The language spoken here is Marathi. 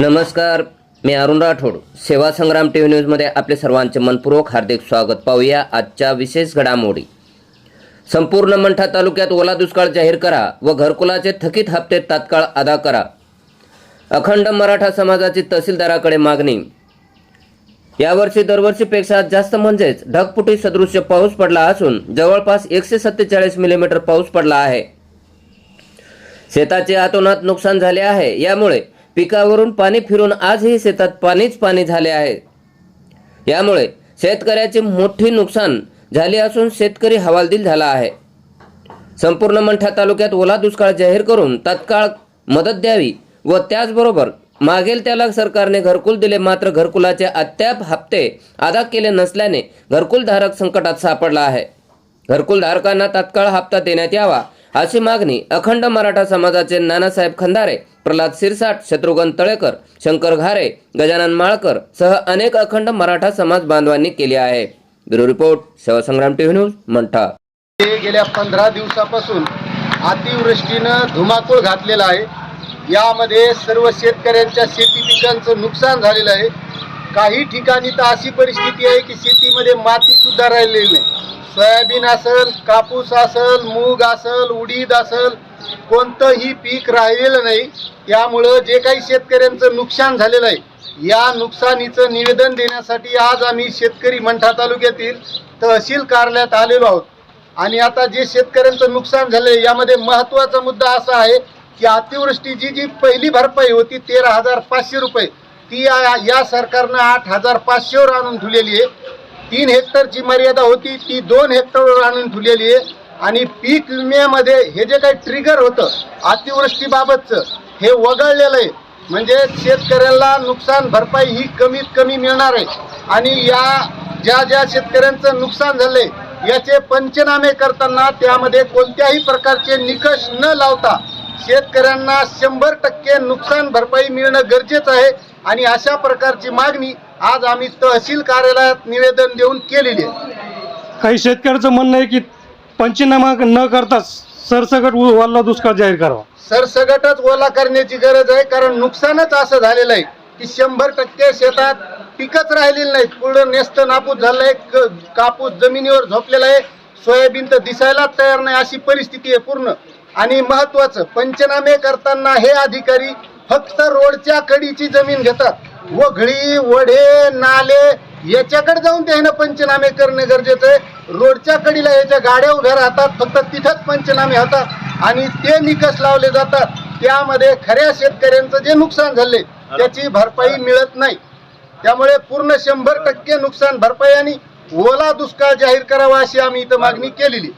नमस्कार मी अरुण राठोड. सेवा संग्राम टी व्ही न्यूजमध्ये आपले सर्वांचे मनपूर्वक हार्दिक स्वागत. पाहूया आजच्या विशेष घडामोडी. संपूर्ण मंठा तालुक्यात ओला दुष्काळ जाहीर करा व घरकुलाचे थकीत हप्ते तात्काळ अदा करा. अखंड मराठा समाजाची तहसीलदाराकडे मागणी. यावर्षी दरवर्षीपेक्षा जास्त म्हणजेच ढगफुटी सदृश्य पाऊस पडला असून जवळपास एकशे सत्तेचाळीस मिलीमीटर पाऊस पडला आहे. शेताचे आतोनात नुकसान झाले आहे. यामुळे पिकावरून पाणी फिरून आजही शेतात पाणीच पाणी झाले आहे. यामुळे शेतकऱ्याचे मोठी नुकसान झाले असून शेतकरी हवालदिल झाला आहे. संपूर्ण मंठा तालुक्यात ओला दुष्काळ जाहीर करून तत्काळ मदत द्यावी व त्याचबरोबर मागेल त्याला सरकारने घरकुल दिले मात्र घरकुलाचे अद्याप हप्ते अदा केले नसल्याने घरकुलधारक संकटात सापडला आहे. घरकुलधारकांना तत्काळ हप्ता देण्यात यावा अशी मागणी अखंड मराठा समाजाचे नानासाहेब खंदारे प्रल्हाद सिरसाट शत्रुघ्न तळेकर शंकर घारे गजानन माळकर सह अनेक अखंड मराठा समाज बांधवांनी केली आहे. Bureau report Sevasangram TV news Mantha. गेल्या पंधरा दिवसापासून अतिवृष्टीनं धुमाकूळ घातलेला आहे. यामध्ये सर्व शेतकऱ्यांच्या शेती पिकांचं नुकसान झालेलं आहे. काही ठिकाणी तर अशी परिस्थिती आहे की शेतीमध्ये माती सुद्धा राहिलेली नाही. सोयाबीन असेल कापूस असल मूग असेल उडीद असल कोणतंही पीक राहिलेलं नाही. त्यामुळं जे काही शेतकऱ्यांचं नुकसान झालेलं आहे या नुकसानीचं निवेदन देण्यासाठी आज आम्ही शेतकरी मंठा तालुक्यातील तहसील कार्यालयात आलेलो आहोत. आणि आता जे शेतकऱ्यांचं नुकसान झालंय यामध्ये महत्त्वाचा मुद्दा असा आहे की अतिवृष्टीची जी पहिली भरपाई होती तेरा हजार पाचशे रुपये ती या सरकारनं आठ हजार पाचशेवर आणून ठेवलेली आहे. तीन हेक्टरची मर्यादा होती ती दोन हेक्टरवर आणून ठेवलेली आहे. आणि पीक विम्यामध्ये हे जे काही ट्रिगर होतं अतिवृष्टीबाबतचं हे वगळलेलं आहे. म्हणजे शेतकऱ्याला नुकसान भरपाई ही कमीत कमी मिळणार आहे. आणि या ज्या ज्या शेतकऱ्यांचं नुकसान झालंय याचे पंचनामे करताना त्यामध्ये कोणत्याही प्रकारचे निकष न लावता शेतकऱ्यांना शंभर टक्के नुकसान भरपाई मिळणं गरजेचं आहे. आणि अशा प्रकारची मागणी आज आम्ही तहसील कार्यालयात निवेदन देऊन केलेली आहे. काही शेतकऱ्याचं म्हणणं आहे की पंचनामा न करताच सरसकट उ- ओला दुष्काळ जाहीर करावा. सरसगटच ओला करण्याची गरज आहे कारण नुकसानच असं झालेलं आहे की शंभर टक्के शेतात पिकच राहिलेलं नाही पूर्ण नेस्त नापूस झालंय क- कापूस जमिनीवर झोपलेला आहे. सोयाबीन तर दिसायलाच तयार नाही अशी परिस्थिती आहे पूर्ण. आणि महत्वाचं पंचनामे करताना हे अधिकारी फक्त रोडच्या कडीची जमीन घेतात. वघळी वढे नाले याच्याकडे जाऊन त्यानं पंचनामे करणे गरजेचं आहे. रोडच्या कडीला याच्या गाड्या उभ्या राहतात फक्त तिथंच पंचनामे होतात आणि ते निकष लावले जातात. त्यामध्ये खऱ्या शेतकऱ्यांचं जे नुकसान झाले त्याची भरपाई मिळत नाही. त्यामुळे पूर्ण शंभर टक्के नुकसान भरपाई आणि ओला दुष्काळ जाहीर करावा अशी आम्ही इथं मागणी केलेली